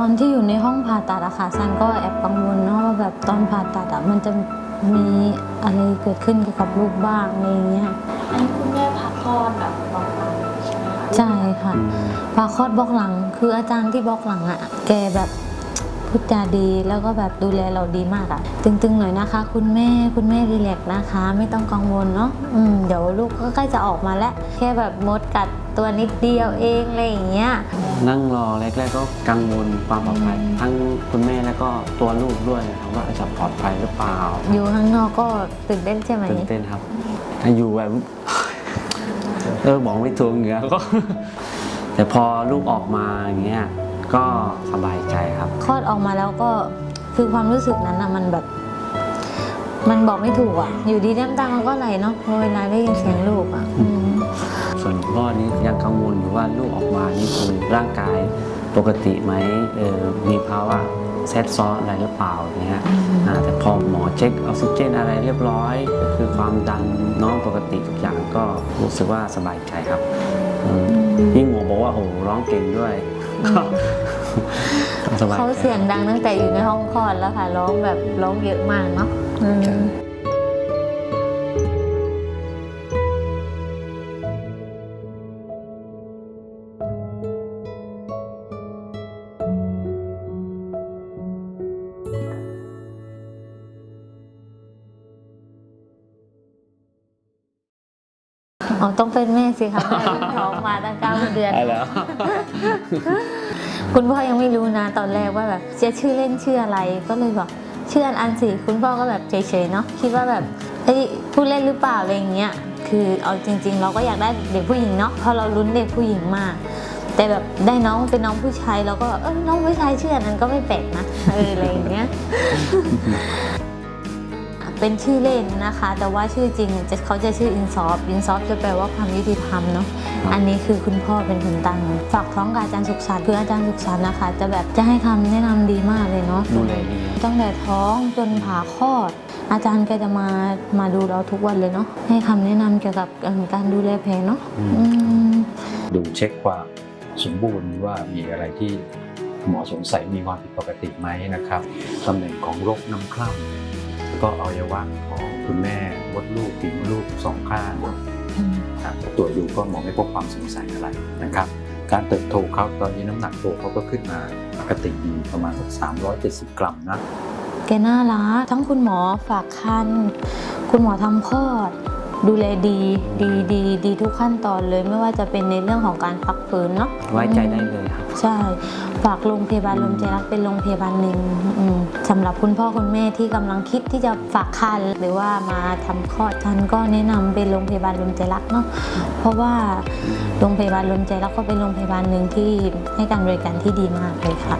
ตอนที่อยู่ในห้องผ่าตัดอะค่ะซันก็แอบกังวลเนาะว่าแบบตอนผ่าตัดอะมันจะมีอะไรเกิดขึ้นเกี่ยวกับลูกบ้างอะไรอย่างเงี้ยอันนี้คุณแม่ผ่าคลอดแบบน้องหลังใช่ไหมคะใช่ค่ะผ่าคลอดบล็อกหลัง คืออาจารย์ที่บล็อกหลังอะแกแบบ พูดจาดีแล้วก็แบบดูแลเราดีมากอะตึงๆหน่อยนะคะ คุณแม่คุณแม่รีแลกซ์นะคะ ไม่ต้องกังวลเนาะอืมเดี๋ยวลูกก็ใกล้จะออกมาแล้ว แค่แบบมดกัดตัวนิดเดียวเองอะไรอย่างเงี้ย นั่งรอแรกๆก็กังวลความปลอดภัย ทั้งคุณแม่แล้วก็ตัวลูกด้วยนะครับว่าจะปลอดภัยหรือเปล่าอยู่ข้างนอกก็ตื่นเต้นใช่ไหมตื่นเต้นครับ ถ้าอยู่แบบเออบอกไม่ถูกอย่างเงี้ยก็แต่พอลูกออกมาอย่างเงี้ย ก็สบายใจครับ คลอดออกมาแล้วก็คือความรู้สึกนั้นอะมันแบบ มันบอกไม่ถูกอะอยู่ดีน้ำตามันก็ไหลเนาะเวลาได้ยินเสียงลูกอะอืมส่วนพ่อนี้ยังกังวลอยู่ว่าลูกออกมานี่คือร่างกายปกติไหมเออมีภาวะแทรกซ้อนอะไรหรือเปล่าอย่างเงี้ยอ่าแต่พอหมอเช็คออกซิเจนอะไรเรียบร้อยคือความดันน้องปกติทุกอย่างก็รู้สึกว่าสบายใจครับอืมยิ่งหมอ บอกว่าโอ้โหร้องเก่งด้วยก็สบายใจเขาเสียงดังตั้งแต่อยู่ในห้องคลอดแล้วค่ะ ร้องแบบร้องเยอะมากเนาะ อืมใช่อ๋อต้องเป็นแม่สิคะแม่เพิ่งท้องมาตั้งเก้าเดือนได้แล้ว คุณพ่อยังไม่รู้นะตอนแรกว่าแบบจะชื่อเล่นชื่ออะไรก็เลยบอกชื่ออันอันสิคุณพ่อก็แบบเฉยๆเนาะคิดว่าแบบเฮ้ยพูดเล่นหรือเปล่าอะไรอย่างเงี้ยคือเอาจริง ๆ เราก็อยากได้เด็กผู้หญิงเนาะเพราะเราลุ้นเด็กผู้หญิงมาก แต่แบบได้น้องเป็นน้องผู้ชายเราก็เออน้องผู้ชายชื่ออันนั้นก็ไม่แปลกนะเอออะไรอย่างเงี้ย เป็นชื่อเล่นนะคะ แต่ว่าชื่อจริงจะเขาจะชื่ออินซอฟอินซอฟจะแปลว่าความยุติธรรมเนาะครับอันนี้คือคุณพ่อเป็นคนตั้งฝากท้องกับอาจารย์สุขสันต์คืออาจารย์สุขสันต์นะคะ จะแบบจะให้คำแนะนำดีมากเลยเนาะดูแลดีตั้งแต่ท้องจนผ่าคลอด อาจารย์แกจะมามาดูเราทุกวันเลยเนาะให้คำแนะนำเกี่ยวกับเอ่อการดูแลแผลเนาะอืมดูเช็คความสมบูรณ์ว่ามีอะไรที่หมอสงสัยมีความผิดปกติไหมนะครับตำแหน่งของโรคน้ำคร่ำแล้ว ก็อวัยวะของคุณแม่มดลูกปีมดลูกสองข้างนะครับตรวจดูก็หมอไม่พบความสงสัยอะไรนะครับ การเติบโตเขาตอนนี้น้ำหนักตัวเขาก็ขึ้นมาปกติดีประมาณสัก370 กรัมนะแกน่ารักทั้งคุณหมอฝากคันคุณหมอทำคลอด ดูแลดีดีดีดีทุกขั้นตอนเลยไม่ว่าจะเป็นในเรื่องของการพักฟื้นเนาะไว้ใจได้เลยครับ ใช่ฝากโรงพยาบาลลมใจรักเป็นโรงพยาบาลหนึ่งอืมสำหรับคุณพ่อคุณแม่ที่กำลังคิดที่จะฝากคันหรือว่ามาทำคลอดฉันก็แนะนำเป็นโรงพยาบาลลมใจรักเนาะเพราะว่าโรงพยาบาลลมใจรักก็เป็นโรงพยาบาลหนึ่งที่ให้การบริการที่ดีมากเลยค่ะ